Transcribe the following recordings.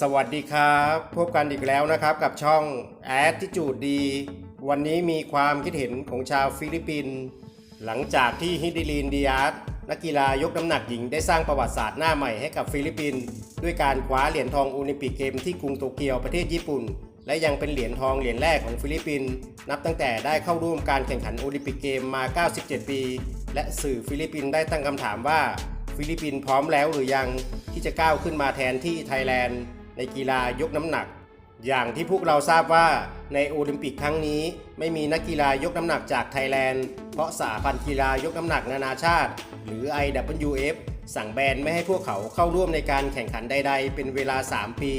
สวัสดีครับ พบกันอีกแล้วนะครับกับช่อง Attitude ดีวันนี้มีความคิดเห็นของชาวฟิลิปปินส์หลังจากที่ฮิดิลีนดิอาสนักกีฬายกน้ำหนักหญิงได้สร้างประวัติศาสตร์หน้าใหม่ให้กับฟิลิปปินส์ด้วยการคว้าเหรียญทองโอลิมปิกเกมที่กรุงโตเกียวประเทศญี่ปุ่น และยังเป็นเหรียญทองเหรียญแรกของฟิลิปปินส์นับตั้งแต่ได้เข้าร่วมการแข่งขันโอลิมปิกเกมมา 97 ปี และสื่อฟิลิปปินส์ได้ตั้งคำถามว่า ฟิลิปปินส์พร้อมแล้วหรือยังที่จะก้าวขึ้นมาแทนที่ไทยแลนด์ ในกีฬายกน้ำหนัก อย่างที่พวกเราทราบว่าในโอลิมปิกครั้งนี้ไม่มีนักกีฬายกน้ำหนักจากไทยแลนด์ เพราะสหพันธ์กีฬายกน้ำหนักนานาชาติ หรือ IWF สั่งแบนไม่ให้พวกเขาเข้าร่วมในการแข่งขันใด ๆ เป็นเวลา 3 ปี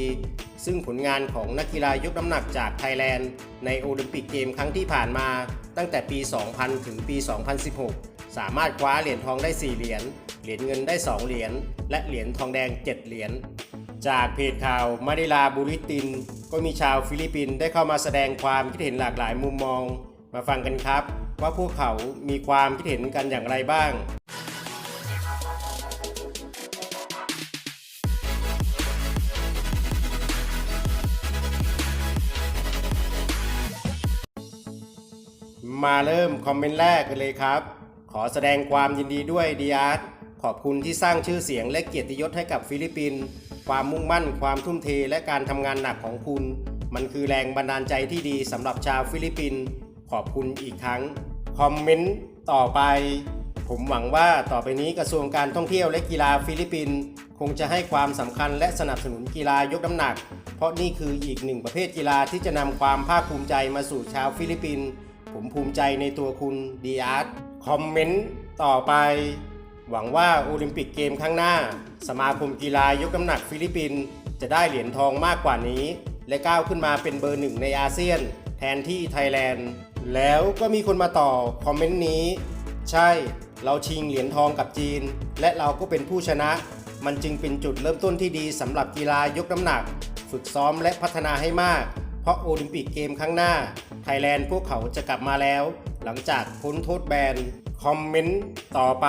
ซึ่งผลงานของนักกีฬายกน้ำหนักจากไทยแลนด์ ในโอลิมปิกเกมครั้งที่ผ่านมา ตั้งแต่ปี 2000 ถึงปี 2016 สามารถคว้าเหรียญทองได้ 4 เหรียญ เหรียญเงินได้ 2 เหรียญ และเหรียญทองแดง 7 เหรียญ จากเพจข่าวมานิลาบูริติน ก็มีชาวฟิลิปปินส์ได้เข้ามาแสดงความคิดเห็นหลากหลายมุมมอง มาฟังกันครับ ว่าพวกเขามีความคิดเห็นกันอย่างไรบ้างมาเริ่มคอมเมนต์แรกกันเลยครับ ขอแสดงความยินดีด้วยดีอาร์ต ขอบคุณที่สร้างชื่อเสียงและเกียรติยศให้กับฟิลิปปินส์ความมุ่งมั่น ความทุ่มเทและการทำงานหนักของคุณ มันคือแรงบันดาลใจที่ดีสำหรับชาวฟิลิปปินส์ขอบคุณอีกครั้ง คอมเมนต์ต่อไป ผมหวังว่าต่อไปนี้กระทรวงการท่องเที่ยวและกีฬาฟิลิปปินส์คงจะให้ความสำคัญและสนับสนุนกีฬายกน้ำหนัก เพราะนี่คืออีกหนึ่งประเภทกีฬาที่จะนำความภาคภูมิใจมาสู่ชาวฟิลิปปินส์ผมภูมิใจในตัวคุณดีอาร์ตคอมเมนต์ต่อไป หวังว่าโอลิมปิกเกมข้างหน้า สมาคมกีฬายกน้ำหนักฟิลิปปินส์จะได้เหรียญทองมากกว่านี้ และก้าวขึ้นมาเป็นเบอร์หนึ่งในอาเซียน แทนที่ไทยแลนด์ แล้วก็มีคนมาต่อคอมเมนต์นี้ ใช่ เราชิงเหรียญทองกับจีน และเราก็เป็นผู้ชนะ มันจึงเป็นจุดเริ่มต้นที่ดีสำหรับกีฬายกน้ำหนัก ฝึกซ้อมและพัฒนาให้มาก เพราะโอลิมปิกเกมข้างหน้า ไทยแลนด์พวกเขาจะกลับมาแล้ว หลังจากพ้นโทษแบนคอมเมนต์ต่อไป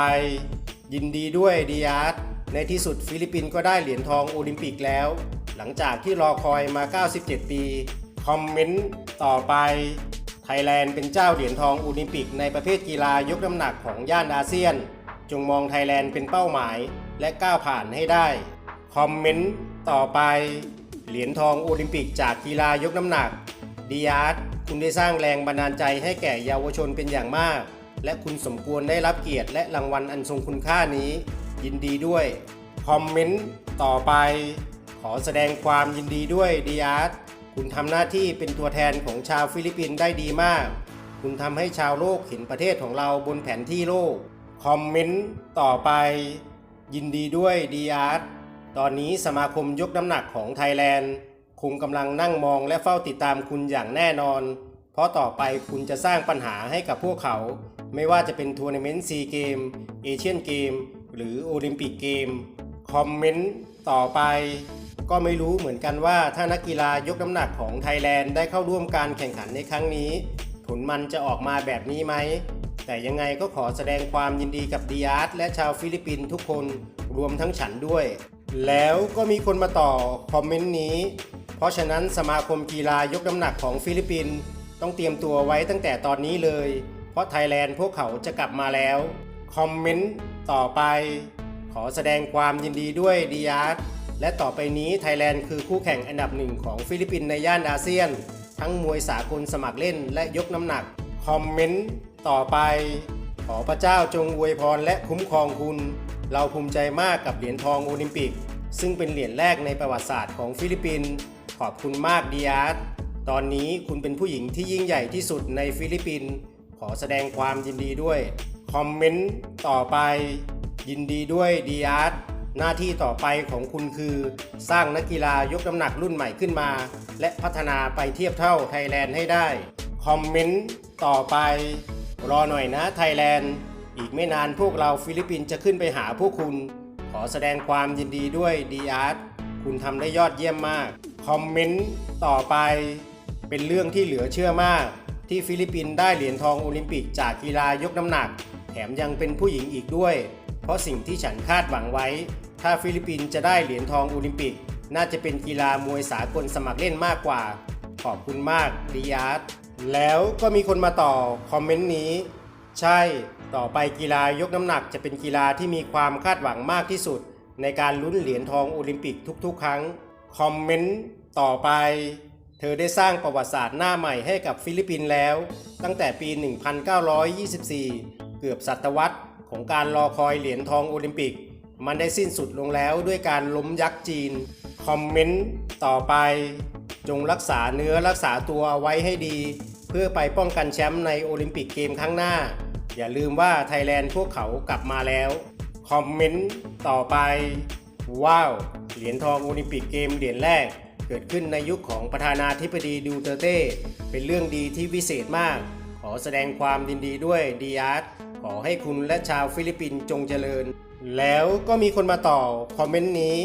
ยินดีด้วยดีอาร์ตในที่สุดฟิลิปปินส์ก็ได้เหรียญทองโอลิมปิกแล้ว หลังจากที่รอคอยมา 97 ปี คอมเมนต์ต่อไป ไทยแลนด์เป็นเจ้าเหรียญทองโอลิมปิก ในประเภทกีฬายกน้ำหนักของย่านอาเซียน จงมองไทยแลนด์เป็นเป้าหมายและก้าวผ่านให้ได้ คอมเมนต์ต่อไป เหรียญทองโอลิมปิกจากกีฬายกน้ำหนักดีอาร์ตคุณได้สร้างแรงบันดาลใจให้แก่เยาวชนเป็นอย่างมาก และคุณสมควรได้รับเกียรติและรางวัลอันทรงคุณค่านี้ ยินดีด้วย คอมเมนต์ต่อไป ขอแสดงความยินดีด้วยดีอาร์ตคุณทำหน้าที่เป็นตัวแทนของชาวฟิลิปปินส์ได้ดีมาก คุณทำให้ชาวโลกเห็นประเทศของเราบนแผนที่โลก คอมเมนต์ต่อไป ยินดีด้วยดีอาร์ตตอนนี้สมาคมยกน้ำหนักของไทยแลนด์คงกำลังนั่งมองและเฝ้าติดตามคุณอย่างแน่นอน เพราะต่อไปคุณจะสร้างปัญหาให้กับพวกเขา ไม่ว่าจะเป็นทัวร์นาเมนต์ซีเกมเอเชียนเกมหรือโอลิมปิกเกม คอมเมนต์ต่อไป ก็ไม่รู้เหมือนกันว่าถ้านักกีฬายกน้ำหนักของไทยแลนด์ได้เข้าร่วมการแข่งขันในครั้งนี้ ผลมันจะออกมาแบบนี้ไหม แต่ยังไงก็ขอแสดงความยินดีกับดีอาร์ตและชาวฟิลิปปินส์ทุกคนรวมทั้งฉันด้วย แล้วก็มีคนมาต่อคอมเมนต์นี้ เพราะฉะนั้นสมาคมกีฬายกน้ำหนักของฟิลิปปินส์ต้องเตรียมตัวไว้ตั้งแต่ตอนนี้เลย เพราะไทยแลนด์พวกเขาจะกลับมาแล้ว คอมเมนต์ต่อไป ขอแสดงความยินดีด้วยดีอาร์ตและต่อไปนี้ไทยแลนด์คือคู่แข่งอันดับหนึ่งของฟิลิปปินส์ในย่านอาเซียน ทั้งมวยสากลสมัครเล่นและยกน้ำหนัก คอมเมนต์ต่อไป ขอพระเจ้าจงอวยพรและคุ้มครองคุณ เราภูมิใจมากกับเหรียญทองโอลิมปิก ซึ่งเป็นเหรียญแรกในประวัติศาสตร์ของฟิลิปปินส์ขอบคุณมากดีอาร์ตตอนนี้คุณเป็นผู้หญิงที่ยิ่งใหญ่ที่สุดในฟิลิปปินส์ ขอแสดงความยินดีด้วย คอมเมนต์ต่อไป ยินดีด้วยดีอาร์ตหน้าที่ต่อไปของคุณคือ สร้างนักกีฬายกน้ำหนักรุ่นใหม่ขึ้นมา และพัฒนาไปเทียบเท่าไทยแลนด์ให้ได้ คอมเมนต์ต่อไป รอหน่อยนะไทยแลนด์ อีกไม่นานพวกเราฟิลิปปินส์จะขึ้นไปหาพวกคุณ ขอแสดงความยินดีด้วยดีอาร์ตคุณทำได้ยอดเยี่ยมมาก คอมเมนต์ต่อไป เป็นเรื่องที่เหลือเชื่อมาก ที่ฟิลิปปินส์ได้เหรียญทองโอลิมปิกจากกีฬายกน้ำหนัก แถมยังเป็นผู้หญิงอีกด้วย เพราะสิ่งที่ฉันคาดหวังไว้ ถ้าฟิลิปปินส์จะได้เหรียญทองโอลิมปิก น่าจะเป็นกีฬามวยสากลสมัครเล่นมากกว่า ขอบคุณมากดีอาร์ตแล้วก็มีคนมาต่อคอมเมนต์นี้ ใช่ ต่อไปกีฬายกน้ำหนักจะเป็นกีฬาที่มีความคาดหวังมากที่สุด ในการลุ้นเหรียญทองโอลิมปิกทุกๆ ครั้ง คอมเมนต์ต่อไป เธอได้สร้างประวัติศาสตร์หน้าใหม่ให้กับฟิลิปปินส์แล้ว ตั้งแต่ปี 1924 เกือบศตวรรษของการรอคอยเหรียญทองโอลิมปิก มันได้สิ้นสุดลงแล้วด้วยการล้มยักษ์จีน คอมเมนต์ต่อไป จงรักษาเนื้อรักษาตัวไว้ให้ดี เพื่อไปป้องกันแชมป์ในโอลิมปิกเกมครั้งหน้า อย่าลืมว่าไทยแลนด์พวกเขากลับมาแล้ว คอมเมนต์ต่อไป ว้าว เหรียญทองโอลิมปิกเกมเหรียญแรก กิดขึ้นในยุคของประธานาธิบดีดูเตเต้ เป็นเรื่องดีที่วิเศษมาก ขอแสดงความยินดีด้วยดีอาร์ตขอให้คุณและชาวฟิลิปปินส์จงเจริญ แล้วก็มีคนมาต่อคอมเมนต์นี้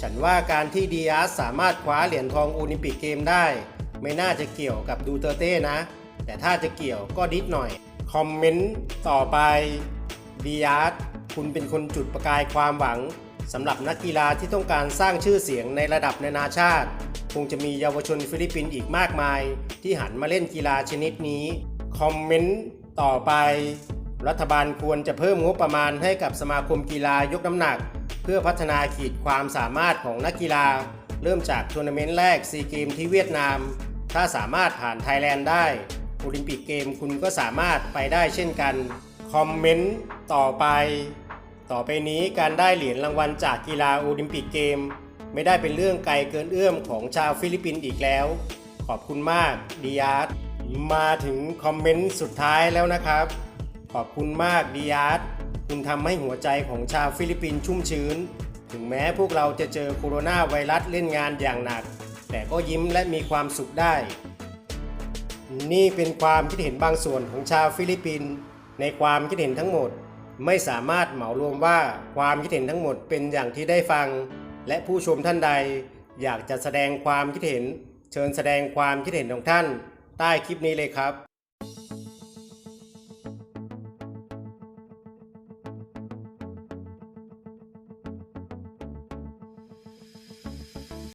ฉันว่าการที่ดีอาร์ตสามารถคว้าเหรียญทองโอลิมปิกเกมได้ ไม่น่าจะเกี่ยวกับดูเตเต้นะ แต่ถ้าจะเกี่ยวก็นิดหน่อย คอมเมนต์ต่อไปดีอาร์ตคุณเป็นคนจุดประกายความหวัง สำหรับนักกีฬาที่ต้องการสร้างชื่อเสียงในระดับนานาชาติ คงจะมีเยาวชนฟิลิปปินส์อีกมากมาย ที่หันมาเล่นกีฬาชนิดนี้ คอมเมนต์ต่อไป รัฐบาลควรจะเพิ่มงบประมาณให้กับสมาคมกีฬายกน้ำหนัก เพื่อพัฒนาขีดความสามารถของนักกีฬา เริ่มจากทัวร์นาเมนต์แรกซีเกมที่เวียดนาม ถ้าสามารถผ่านไทยแลนด์ได้โอลิมปิกเกมคุณก็สามารถไปได้เช่นกัน คอมเมนต์ต่อไป ต่อไปนี้การได้เหรียญรางวัลจากกีฬาโอลิมปิกเกม ไม่ได้เป็นเรื่องไกลเกินเอื้อมของชาวฟิลิปปินส์อีกแล้ว ขอบคุณมากดีอาร์ตมาถึงคอมเมนต์สุดท้ายแล้วนะครับ ขอบคุณมากดีอาร์ตคุณทำให้หัวใจของชาวฟิลิปปินส์ชุ่มชื้น ถึงแม้พวกเราจะเจอโคโรนาไวรัสเล่นงานอย่างหนัก แต่ก็ยิ้มและมีความสุขได้ นี่เป็นความคิดเห็นบางส่วนของชาวฟิลิปปินส์ในความคิดเห็นทั้งหมด ไม่สามารถเหมารวมว่าความคิดเห็นทั้งหมดเป็นอย่างที่ได้ฟัง และผู้ชมท่านใด อยากจะแสดงความคิดเห็น เชิญแสดงความคิดเห็นของท่าน ใต้คลิปนี้เลยครับ